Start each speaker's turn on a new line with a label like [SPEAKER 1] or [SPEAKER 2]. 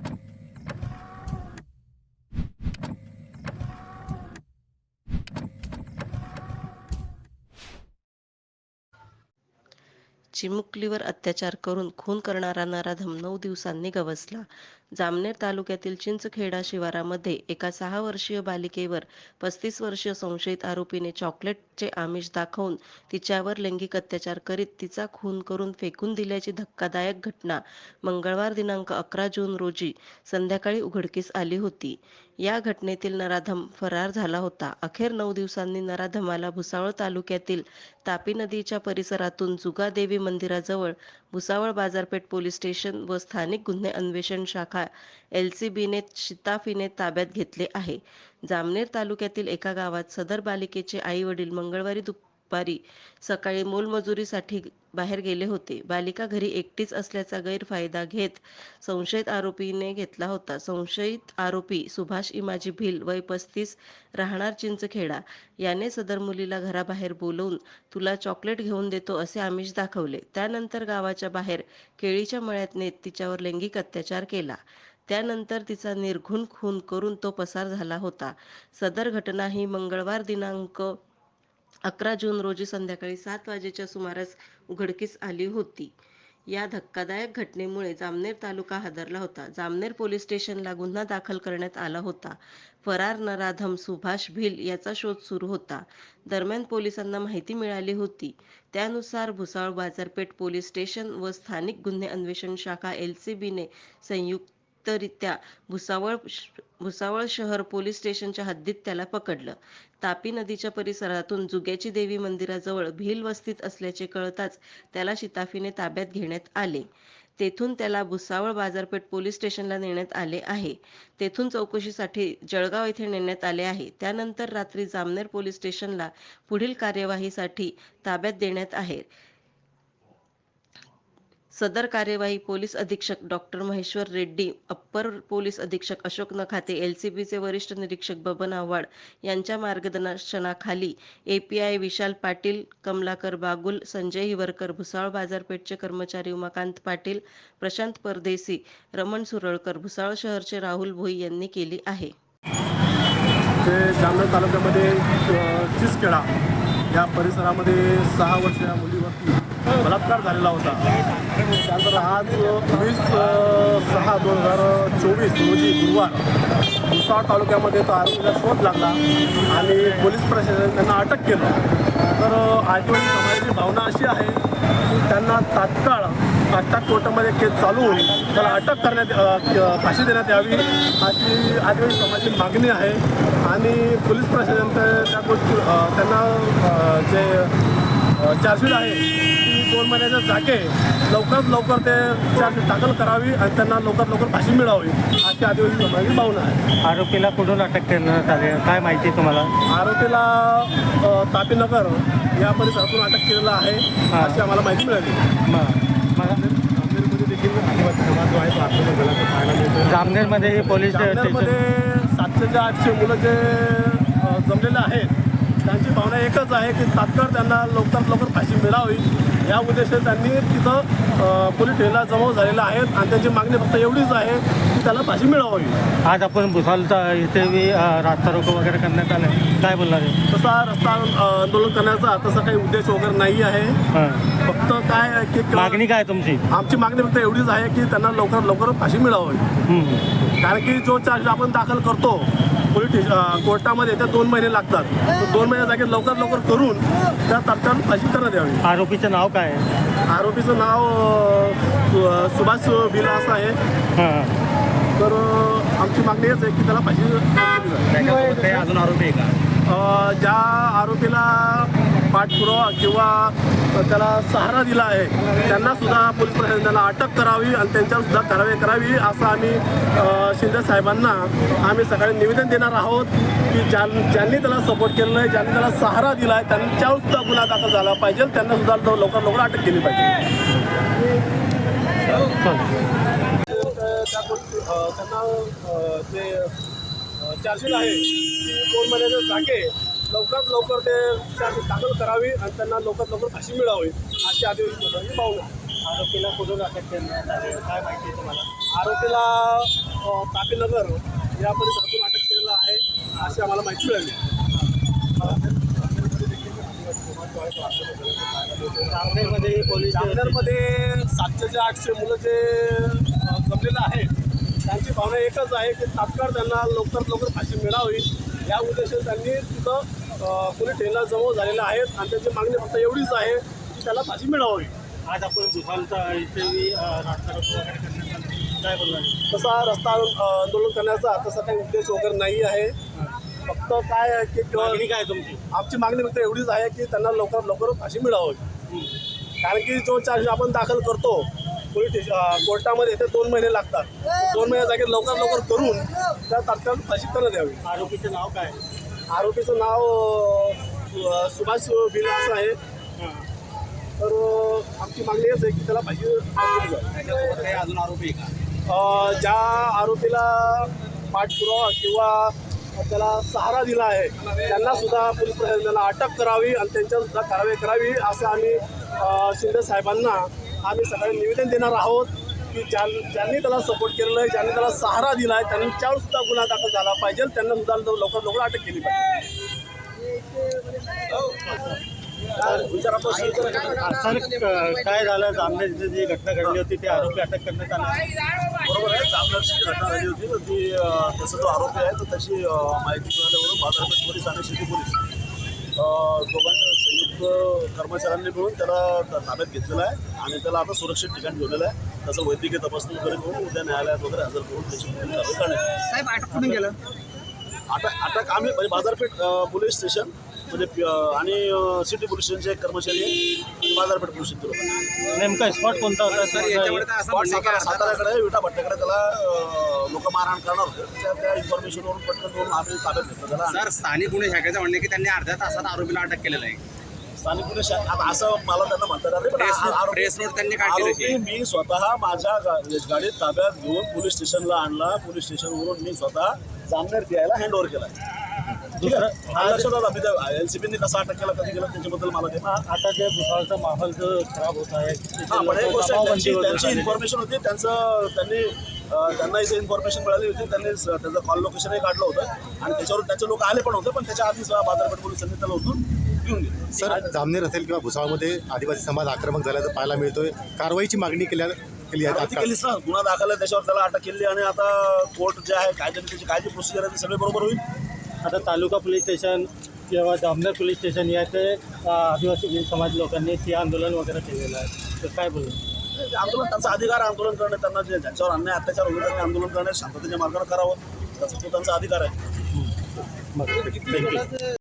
[SPEAKER 1] you चिमुकलीवर अत्याचार करून खून करणारा नराधम नऊ दिवसांनी गवसला. जामनेर तालुक्यातील चिंचखेडा शिवारामध्ये एका सहा वर्षीय बालिकेवर पस्तीस वर्षीय संशयित आरोपीने चॉकलेटचे आमिष दाखवून तिच्यावर लैंगिक अत्याचार करीत तिचा खून करून फेकून दिल्याची धक्कादायक घटना मंगळवार दिनांक अकरा जून रोजी संध्याकाळी उघडकीस आली होती. या घटनेतील नराधम फरार झाला होता. अखेर नऊ दिवसांनी नराधमाला भुसावळ तालुक्यातील तापी नदीच्या परिसरातून जुगादेवी मंदिराजवळ भुसावळ बाजारपेठ पोलीस स्टेशन व स्थानिक गुन्हे अन्वेषण शाखा एलसीबीने शिताफीने ताब्यात घेतले आहे. जामनेर तालुक्यातील एका गावात सदर बालिकेचे आई वडील मंगळवारी दुप दुपारी सकाळी मोलमजुरीसाठी बाहेर गेले होते. बालिका घरी एकटीच असल्याचा गैरफायदा घेत संशयित आरोपीने घेतला होता. संशयित आरोपी सुभाष इमाजी भिल वय पस्तीस राहणार चिंचखेडा. याने सदर मुलीला घराबाहेर बोलवून तुला चॉकलेट घेऊन देतो असे आमिष दाखवले. त्यानंतर गावाच्या बाहेर केळीच्या मळ्यात नेत तिच्यावर लैंगिक अत्याचार केला. त्यानंतर तिचा निर्घुण खून करून तो पसार झाला होता. सदर घटना ही मंगळवार दिनांक अकरा जून रोजी संध्याकाळी सात वाजेच्या सुमारास उघडकीस आली होती. या धक्कादायक घटनेमुळे जामनेर तालुका हादरला होता. जामनेर पोलीस स्टेशनला गुन्हा दाखल करण्यात आला होता. फरार नराधम सुभाष भिल याचा शोध सुरू होता. दरम्यान पोलिसांना माहिती मिळाली होती. त्यानुसार भुसावळ बाजारपेठ पोलीस स्टेशन व स्थानिक गुन्हे अन्वेषण शाखा एल सी बीने संयुक्त संयुक्तरित्या भुसावळ भुसावळ शहर पोलीस स्टेशनच्या हद्दीत त्याला पकडलं. तापी नदीच्या परिसरातून जुग्याची देवी मंदिराजवळ भील वस्तीत असल्याचे कळताच त्याला शिताफीने ताब्यात घेण्यात आले. तेथून त्याला भुसावळ बाजारपेठ पोलीस स्टेशनला नेण्यात आले आहे. तेथून चौकशीसाठी जळगाव येथे नेण्यात आले आहे. त्यानंतर रात्री जामनेर पोलीस स्टेशनला पुढील कार्यवाहीसाठी ताब्यात देण्यात आहे. सदर कार्यवाही पोलीस अधीक्षक doctor Maheshwar Reddy upper police अधीक्षक अशोक नखाते एलसीबीचे वरिष्ठ निरीक्षक बबन आव्हाड यांच्या मार्गदर्शनाखाली एपीआय विशाल पाटील कमलाकर बागुल संजय हिवरकर भुसाळ बाजारपेठचे कर्मचारी उमाकांत पाटील प्रशांत परदेसी रमण सुरळकर भुसाळ शहरचे राहुल भोई यांनी केली आहे.
[SPEAKER 2] ते तालुक्यामध्ये या परिसरामध्ये सहा वर्षाच्या मुलीवरती बलात्कार झालेला होता. त्यानंतर आज वीस सहा दोन हजार चोवीस रोजी गुरुवार भुसावळ तालुक्यामध्ये तो आरोपीला शोध लागला आणि पोलीस प्रशासनाने त्यांना अटक केलं. तर आठवणी समाजाची भावना अशी आहे की त्यांना तात्काळ अटक कोर्टामध्ये केस चालू होईल त्याला अटक करण्यात फाशी देण्यात यावी अशी आदिवासी समाजाची मागणी आहे. आणि पोलीस प्रशासन त्या गोष्टी त्यांना जे चार्जशीट आहे दोन महिन्याच्या जागे लवकरात लवकर ते दाखल करावी आणि त्यांना लवकरात लवकर फाशी मिळावी अशी आदिवासी समाजाची भावना आहे.
[SPEAKER 3] आरोपीला कुठून अटक करण्यात आली? काय माहिती आहे तुम्हाला?
[SPEAKER 2] आरोपीला तापीनगर या परिसरातून अटक केलेलं आहे
[SPEAKER 3] हां.
[SPEAKER 2] अशी आम्हाला माहिती मिळाली.
[SPEAKER 3] जामनेरमध्ये हे पोलीस स्टेशन
[SPEAKER 2] जामनेरमध्ये सातशे ते आठशे मुलं जे जमलेले आहेत त्यांची भावना एकच आहे की तात्काळ त्यांना लवकरात लवकर फाशी मिळावी. या उद्देशाने त्यांनी तिथं पोलीस ठेला जमा झालेला आहेत आणि त्यांची मागणी फक्त एवढीच आहे की त्याला फाशी मिळावी.
[SPEAKER 3] आज आपण भुसालचा इथे रास्ता रोको वगैरे करण्यात आलं. काय बोलणार आहे?
[SPEAKER 2] तसा रस्ता आंदोलन करण्याचा तसा काही उद्देश वगैरे नाही आहे. फक्त काय की
[SPEAKER 3] मागणी काय तुमची?
[SPEAKER 2] आमची मागणी फक्त एवढीच आहे की त्यांना लवकरात लवकर फाशी मिळावी. कारण की जो चार्ज आपण दाखल करतो पोलीस कोर्टामध्ये त्या दोन महिने लागतात. दोन महिन्या जागी लवकर लवकर करून त्या तात्काळ फाशी करण्यात यावी
[SPEAKER 3] आरोपीचं नाव काय आहे?
[SPEAKER 2] आरोपीचं नाव सुभाष बिला असं आहे.
[SPEAKER 3] हां.
[SPEAKER 2] तर आमची मागणी हेच आहे की त्याला जावी.
[SPEAKER 3] अजून आरोपी आहे का?
[SPEAKER 2] अं, ज्या आरोपीला पाठपुरावा किंवा त्याला सहारा दिला आहे त्यांना सुद्धा पोलीस प्रशासन त्यांना अटक करावी आणि त्यांच्यावर सुद्धा कारवाई करावी असं आम्ही शिंदे साहेबांना आम्ही सकाळी निवेदन देणार आहोत की ज्यां ज्यांनी त्याला सपोर्ट केलेलं आहे ज्यांनी त्याला सहारा दिला आहे त्यांच्यावर सुद्धा गुन्हा दाखल झाला पाहिजे त्यांना सुद्धा लव- लवकर लवकर अटक केली पाहिजे. त्यांना जे चार्जशीट आहे ती दोन महिन्याच्या जागे लवकरात लवकर ते चार्जशीट दाखल करावी आणि त्यांना लवकरात लवकर फाशी मिळावी अशी आदिवासी आहे
[SPEAKER 3] आरोपीला कुठून अटक करण्यात आली? काय माहिती आहे तुम्हाला?
[SPEAKER 2] आरोपीला तापीनगर या परिसरातून अटक केलेलं आहे अशी आम्हाला माहिती मिळाली.
[SPEAKER 3] सांगनेरमध्ये पोलीस
[SPEAKER 2] जामनेरमध्ये सातशे ते आठशे मुलं जे जमलेलं आहे त्यांची भावना एकच आहे की तात्काळ त्यांना लवकरात लवकर फाशी मिळावी. या उद्देशाने त्यांनी तिथं पोलीस स्टेशनला जवळ झालेले आहेत आणि त्यांची मागणी फक्त एवढीच आहे की त्याला फाशी मिळावी.
[SPEAKER 3] आज आपण भुसावळचा इथे काय बोलणार
[SPEAKER 2] तसा रस्ता आंदोलन करण्याचा तसा काही उद्देश वगैरे नाही आहे. फक्त काय आहे की
[SPEAKER 3] काय तुमची?
[SPEAKER 2] आमची मागणी फक्त एवढीच आहे की त्यांना लवकरात लवकर फाशी मिळावी. कारण की जो चार्ज आपण दाखल करतो पोलीस कोर्टामध्ये ते दोन महिने लागतात. दोन महिन्या जागेत लवकर लवकर करून त्या तात्काळ फाशी करण्यात यावी
[SPEAKER 3] आरोपीचं नाव काय?
[SPEAKER 2] आरोपीचं नाव सुभाष बिला असं आहे तर आमची मागणी हेच आहे की त्याला फाशी जावी.
[SPEAKER 3] अजून आरोपी का?
[SPEAKER 2] ज्या आरोपीला पाठपुरावा किंवा त्याला सहारा दिला आहे त्यांना सुद्धा पोलीस प्रशासनाने त्यांना अटक करावी आणि त्यांच्यावर सुद्धा कारवाई करावी असं आम्ही शिंदे साहेबांना आम्ही सकाळी निवेदन देणार आहोत. की ज्या ज्यांनी त्याला सपोर्ट केलेला आहे ज्यांनी त्याला सहारा दिला आहे त्यांच्यावर सुद्धा गुन्हा दाखल झाला पाहिजे. त्यांना सुद्धा लवकर लवकर अटक केली पाहिजे.
[SPEAKER 3] सर काय झालं? जामनेरची जी घटना घडली होती ते आरोपी अटक करण्यात आला.
[SPEAKER 4] बरोबर आहे जामनेरची जी घटना झाली होती तर ती तसं जो आरोपी आहे तर तशी माहिती मिळाल्यावरून बाजारपेठ पोलीस आणि शेती पोलीस दोघांच्या संयुक्त कर्मचाऱ्यांनी मिळून त्याला ताब्यात घेतलेलं आहे आणि त्याला आता सुरक्षित ठिकाणी ठेवलेलं आहे. त्याचं वैद्यकीय तपासणी वगैरे करून उद्या न्यायालयात वगैरे हजर करून त्याची कारवाई करण्यात येईल.
[SPEAKER 5] साहेब अटक कुठून गेलं
[SPEAKER 4] अटक अटक आम्ही म्हणजे बाजारपेठ पोलीस स्टेशन म्हणजे आणि सिटी पोलीस स्टेशनचे एक कर्मचारी आणि बाजारपेठ पोलीस स्टेशन
[SPEAKER 3] नेमका स्पॉट कोणता होता?
[SPEAKER 5] सर याच्यामध्ये तर असं म्हणणं आहे की
[SPEAKER 4] सातारा
[SPEAKER 5] अर्धा तास-
[SPEAKER 4] साताऱ्याकडे विटा भट्ट्याकडे त्याला लोक मारहाण करणार होते. त्या त्या इन्फॉर्मेशनवरून पटकन करून आम्ही ताब्यात घेतलं त्याला.
[SPEAKER 5] स्थानिक गुन्हे शाखेचं म्हणणं की त्यांनी अर्ध्या तासात आरोपीला अटक केलेलं आहे.
[SPEAKER 4] स्थानिक असं मला त्यांना
[SPEAKER 5] प्रेस नोट- त्यांनी काढली.
[SPEAKER 4] मी स्वतः माझ्या गाडीत ताब्यात घेऊन पोलीस स्टेशनला आणला पोलीस स्टेशनवरून मी स्वतः जामनेर द्यायला हँड ओव्हर केला ठीक आहे हा लक्षात आला मी एल सी बीने कसा अटक केला कधी केला त्याच्याबद्दल मला ते
[SPEAKER 3] आता जे भुसावळचा माहोल जो खराब होत आहे
[SPEAKER 4] हा पण एक गोष्ट त्यांची. इन्फॉर्मेशन होती त्यांचं त्यांनी त्यांना इथे इन्फॉर्मेशन मिळाली होती. त्यांनी त्याचं कॉल लोकेशनही काढलं होतं. आणि त्याच्यावर त्याचे लोक आले पण होते पण त्याच्या आधीच बाजारपेठ पोलिसांनी त्याला उठून घेऊन गेले.
[SPEAKER 6] सर जामनेर असेल किंवा भुसावळमध्ये आदिवासी समाज आक्रमक झाल्याचं पाहायला मिळतोय. कारवाईची मागणी केल्या केली आहे
[SPEAKER 4] केलीच ना. गुन्हा दाखल आहे त्याच्यावर त्याला अटक केली आणि आता कोर्ट जे आहे कायद्याने त्याची काय जी प्रोसिजर आहे ती सगळी बरोबर होईल.
[SPEAKER 3] आता तालुका पोलीस स्टेशन किंवा जामनेर पोलीस स्टेशन याचे आदिवासी समाज लोकांनी ते आंदोलन वगैरे केलेलं आहे. तर काय बोलू
[SPEAKER 4] आंदोलन त्यांचा अधिकार आंदोलन करणे त्यांना जे ज्यांच्यावर अन्याय अत्याचार होतो त्यांनी आंदोलन करणे शांततेच्या मार्गाने करावं. त्याचा तो त्यांचा अधिकार आहे.